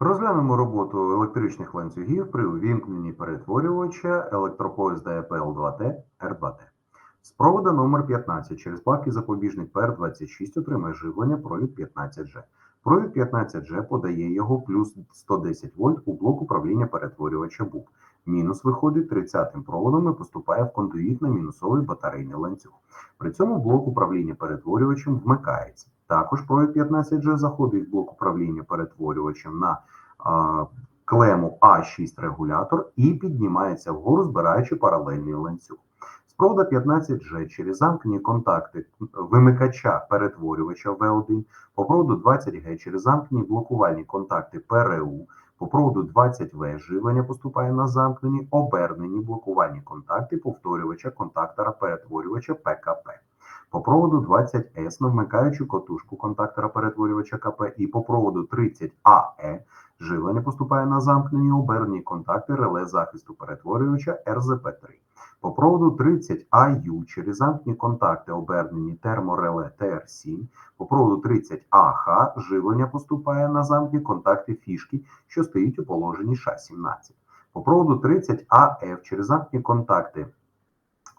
Розглянемо роботу електричних ланцюгів при увімкненні перетворювача електропоїзда ЕПЛ-2Т R2T. З провода номер 15 через плавкий запобіжник PR26 отримає живлення провід 15G. Провід 15G подає його плюс 110 вольт у блок управління перетворювача БУК. Мінус виходить 30-м проводом і поступає в кондуїт на мінусовий батарейний ланцюг. При цьому блок управління перетворювачем вмикається. Також провід 15G заходить в блок управління перетворювачем на а, клему А6 регулятор і піднімається вгору, збираючи паралельний ланцюг. З провода 15G через замкнені контакти вимикача перетворювача В1, по проводу 20G через замкнені блокувальні контакти ПРУ, по проводу 20В живлення поступає на замкнені обернені блокувальні контакти повторювача контактора перетворювача ПКП. По проводу 20С на вмикаючу котушку контактора перетворювача КП і по проводу 30АЕ живлення поступає на замкнені обернені контакти реле захисту перетворювача РЗП-3. По проводу 30АЮ через замкнені контакти обернені термореле ТР7. По проводу 30АХ живлення поступає на замкнені контакти фішки, що стоїть у положенні ША-17. По проводу 30АФ через замкнені контакти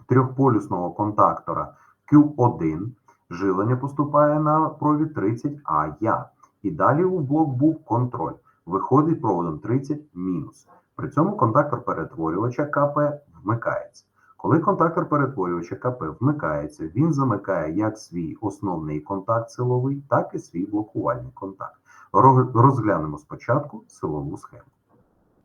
трьохполюсного контактора Q1 живлення поступає на провід 30А я. І далі у блок був контроль. Виходить проводом 30 мінус. При цьому контактор перетворювача КП вмикається. Коли контактор перетворювача КП вмикається, він замикає як свій основний контакт силовий, так і свій блокувальний контакт. Розглянемо спочатку силову схему.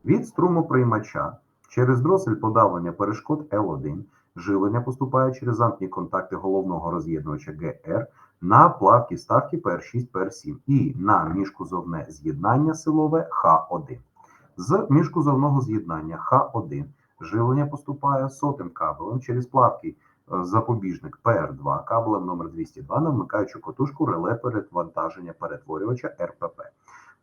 Від струмоприймача через дросель подавлення перешкод L1 живлення поступає через замкні контакти головного роз'єднувача ГР на плавкі ставки PR6, PR7 і на міжкузовне з'єднання силове Х1. З міжкузовного з'єднання Х1 живлення поступає сотим кабелем через плавкий е, запобіжник PR2 кабелем номер 202 на вмикаючу котушку реле перевантаження перетворювача РПП.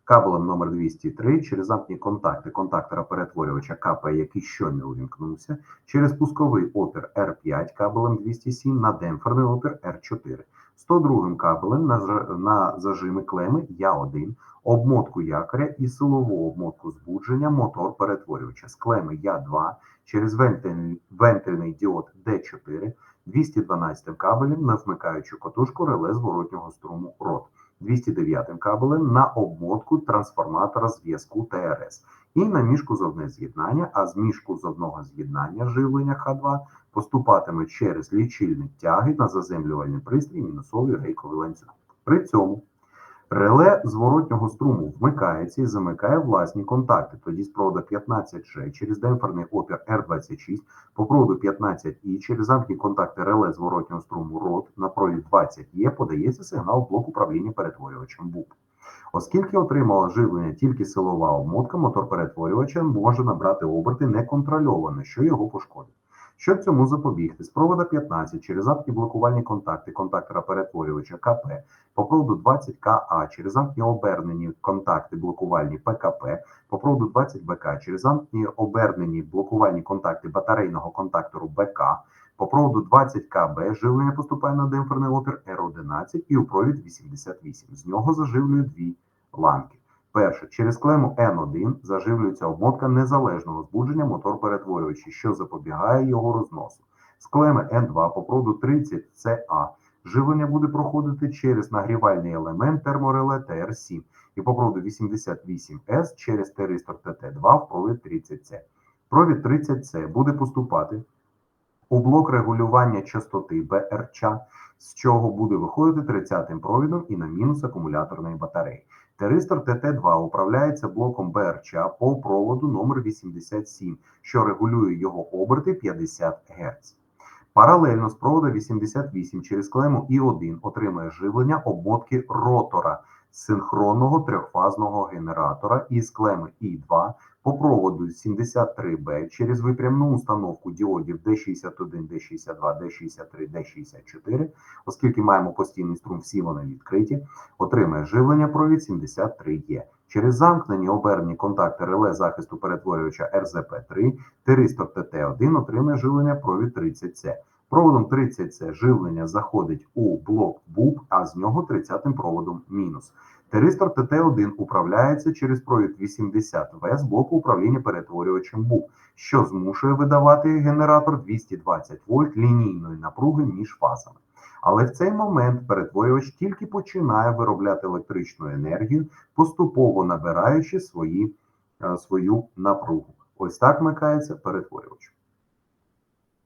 Кабелем номер 203 через замкні контакти контактора перетворювача КП, який щойно увімкнувся, через пусковий опір R5 кабелем 207 на демпферний опір R4, 102 кабелем на, на зажими клеми Я1, обмотку якоря і силову обмотку збудження мотор перетворювача з клеми Я2 через вентильний, вентильний діод D4, 212 кабелем на вмикаючу котушку реле зворотнього струму ROT. 209 кабелем на обмотку трансформатора зв'язку ТРС і на мішку міжкузовне з'єднання, а з мішку міжкузовного з'єднання живлення Х2 поступатиме через лічильник тяги на заземлювальний пристрій мінусовий рейковий ланцюг. При цьому реле зворотнього струму вмикається і замикає власні контакти. Тоді з проводу 15G через демпферний опір R26 по проводу 15І через замкні контакти реле зворотнього струму ROT на провід 20Е подається сигнал в блок управління перетворювачем БУК. Оскільки отримала живлення тільки силова обмотка, мотор перетворювача може набрати оберти неконтрольовано, що його пошкодить. Щоб цьому запобігти, з провода 15 через замкні блокувальні контакти контактора перетворювача КП по проводу 20КА через замкні обернені контакти блокувальні ПКП, по проводу 20 БК через замкні обернені блокувальні контакти батарейного контактору БК, по проводу 20 КБ живлення поступає на демпферний опір R11 і у провід 88. З нього заживлює дві ланки. Перше, через клему N1 заживлюється обмотка незалежного збудження мотор перетворювачі, що запобігає його розносу. З клеми N2 по проводу 30CA живлення буде проходити через нагрівальний елемент термореле TR7 і по проводу 88S через теристор TT2 в провід 30C. Провід 30C буде поступати у блок регулювання частоти БРЧ, з чого буде виходити 30-м провідом і на мінус акумуляторної батареї. Теристор ТТ2 управляється блоком БРЧ по проводу номер 87, що регулює його оберти 50 Гц. Паралельно з проводу 88 через клему І1 отримує живлення обмотки ротора синхронного трьохфазного генератора із клеми І2 по проводу 73Б через випрямну установку діодів D61, D62, D63, D64, оскільки маємо постійний струм, всі вони відкриті, отримає живлення провід 73Е. Через замкнені обернені контакти реле захисту перетворювача РЗП-3, тиристор ТТ1 отримає живлення провід 30С. Проводом 30С живлення заходить у блок БУП, а з нього 30-м проводом мінус. Тиристор ТТ1 управляється через провід 80В з блоку управління перетворювачем БУ, що змушує видавати генератор 220 вольт лінійної напруги між фазами. Але в цей момент перетворювач тільки починає виробляти електричну енергію, поступово набираючи свої, е, свою напругу. Ось так вмикається перетворювач.